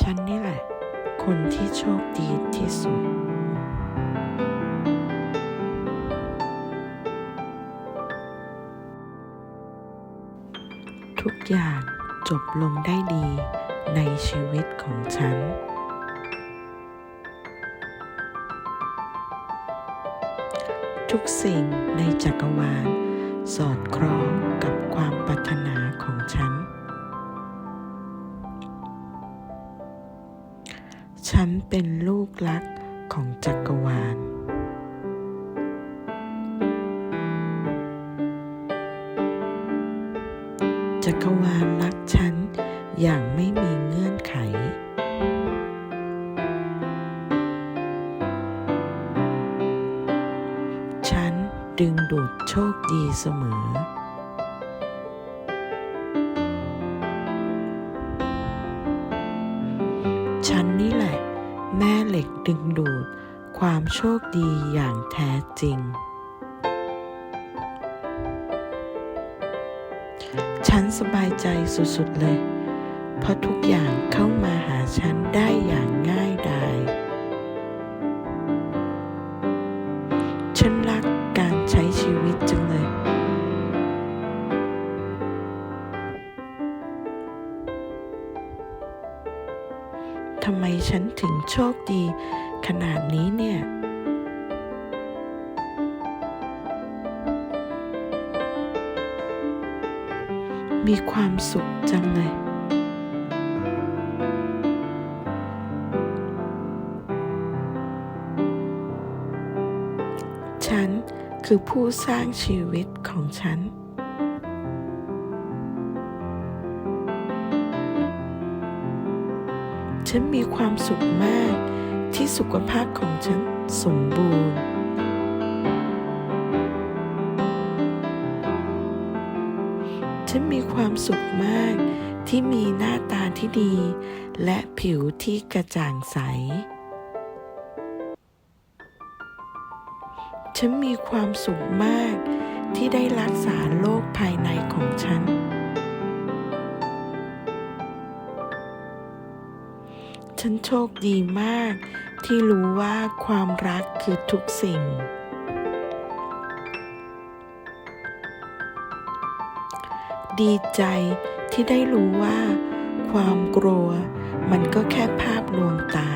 ฉันนี่แหละ คนที่โชคดีที่สุด ทุกอย่างจบลงได้ดีในชีวิตของฉัน ทุกสิ่งในจักรวาลสอดคล้องกับความปรารถนาของฉัน ฉันเป็นลูกรักของจักรวาล จักรวาลรักฉันอย่างไม่มีเงื่อนไข ฉันดึงดูดโชคดีเสมอฉันนี่ เหล็กดึงดูด ความโชคดีอย่างแท้จริง ฉันสบายใจสุดๆเลย เพราะทุกอย่างเข้ามาหาฉันได้อย่างง่ายดาย ทำไมฉันถึงโชคดี ขนาดนี้เนี่ยมีความสุขจังเลย ฉันคือผู้สร้างชีวิตของฉัน ฉันมีความสุขมากที่สุขภาพของฉันสมบูรณ์ ฉันมีความสุขมากที่มีหน้าตาที่ดี และผิวที่กระจ่างใส ฉันมีความสุขมากที่ได้รักษาโรคภายในของฉัน ฉันโชคดีมาก ที่รู้ว่าความรักคือทุกสิ่ง ดีใจที่ได้รู้ว่า ความกลัวมันก็แค่ภาพลวงตา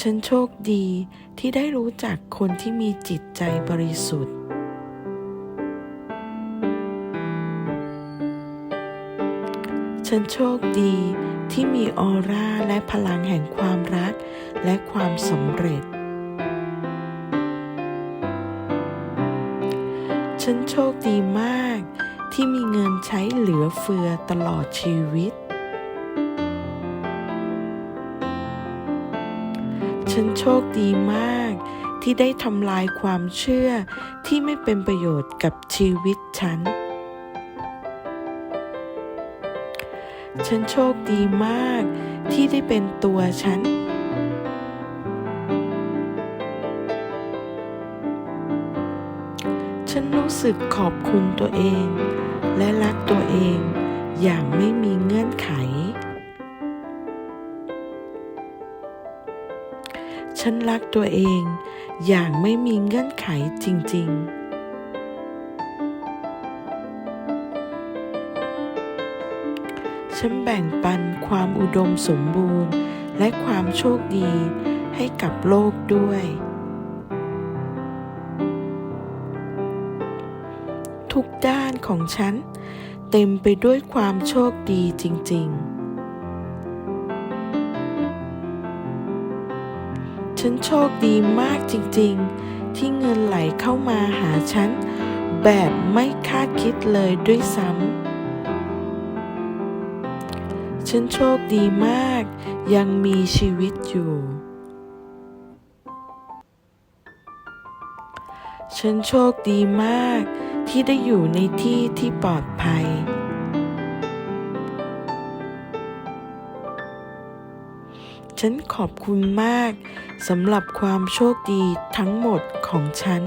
ฉันโชคดีที่ได้รู้จักคนที่มีจิตใจบริสุทธิ์ ฉันโชคดีที่มีออร่าและพลังแห่งความรักและความสำเร็จ ฉันโชคดีมากที่มีเงินใช้เหลือเฟือตลอดชีวิต ฉันโชคดีมากที่ได้ทำลายความเชื่อที่ไม่เป็นประโยชน์กับชีวิตฉัน ฉันโชคดีมากที่ได้เป็นตัวฉัน ฉันรู้สึกขอบคุณตัวเอง และรักตัวเองอย่างไม่มีเงื่อนไข ฉันรักตัวเองอย่างไม่มีเงื่อนไขจริง ๆ ฉันแบ่งปันความอุดมสมบูรณ์ และความโชคดีให้กับโลกด้วย ทุกด้านของฉัน เต็มไปด้วยความโชคดีจริง ๆ ฉันโชคดีมากจริง ๆ ที่เงินไหลเข้ามาหาฉัน แบบไม่คาดคิดเลยด้วยซ้ำ ฉันโชคดีมาก ยังมีชีวิตอยู่ ฉันโชคดีมาก ที่ได้อยู่ในที่ที่ปลอดภัย ฉันขอบคุณมากสำหรับความโชคดีทั้งหมดของฉัน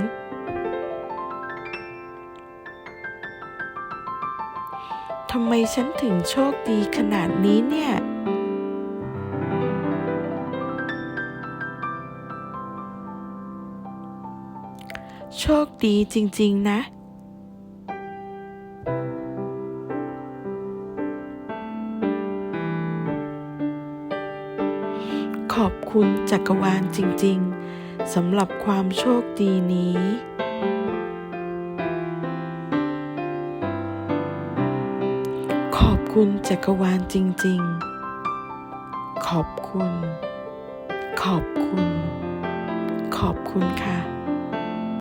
ทำไมฉันถึงโชคดีขนาดนี้เนี่ยโชคดีจริง ๆ นะ ขอบคุณจักรวาลจริง ๆสำหรับความโชคดีนี้ ขอบคุณจักรวาลจริง ๆ ขอบคุณ ขอบคุณ ขอบคุณค่ะ